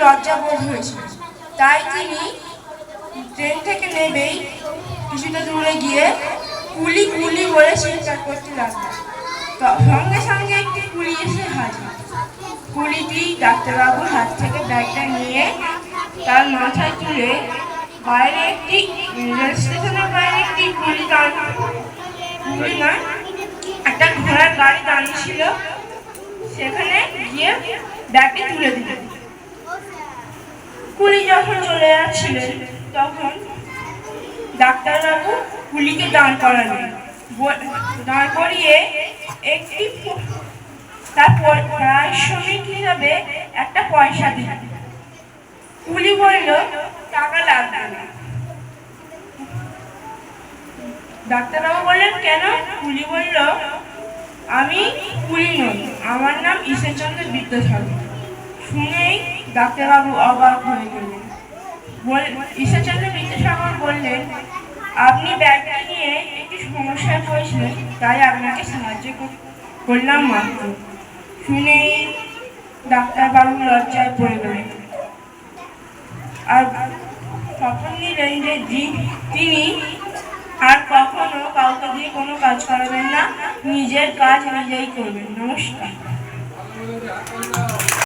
লজ্জা বোধ হয়েছে। তাই তিনি ট্রেন থেকে নেবেই কিছুটা দূরে গিয়ে কুলি কুলি বলে চিৎকার করতে লাগলেন। তো- সঙ্গে সঙ্গে একটি কুলি এসে হাজির। কুলিটি ডাক্তারবাবুর হাত থেকে ব্যাগটা নিয়ে তার মাথায় তুলে বাইরে একটি রেল স্টেশনের বাইরে একটি কুলি দাঁড় কুলি না একটা ঘোড়ার গাড়ি দাঁড়িয়ে ছিল। সেখানে গিয়ে ব্যাগটি তুলে দিলেন। কুলি যখন চলে যাচ্ছিলেন, তখন ডাক্তারবাবু কুলিকে দাঁড় করালেন। দাঁড় করিয়ে একটি তারপর পারিশ্রমিক হিসাবে একটা পয়সা দিলেন। কুলি বলল টাকা লাগবে না ডাক্তারবাবু বললেন, কেন? কুলি বলল আমি কুলি নই, আমার নাম ঈশ্বরচন্দ্র বিদ্যাসাগর। শুনেই ডাক্তারবাবু অবাক হয়ে গেলেন। ঈশ্বরচন্দ্র বিদ্যাসাগর বললেন, আপনি ব্যাগটা নিয়ে একটি সমস্যায় পড়েছিলেন, তাই আপনাকে সাহায্য করলাম মাত্র। শুনেই ডাক্তারবাবু লজ্জায় পড়ে গেলেন। আর তখন নিলেন যে তিনি আর কখনো কাউকে দিয়ে কোনো কাজ করাবেন না, নিজের কাজ নিজেই করবেন। নমস্কার।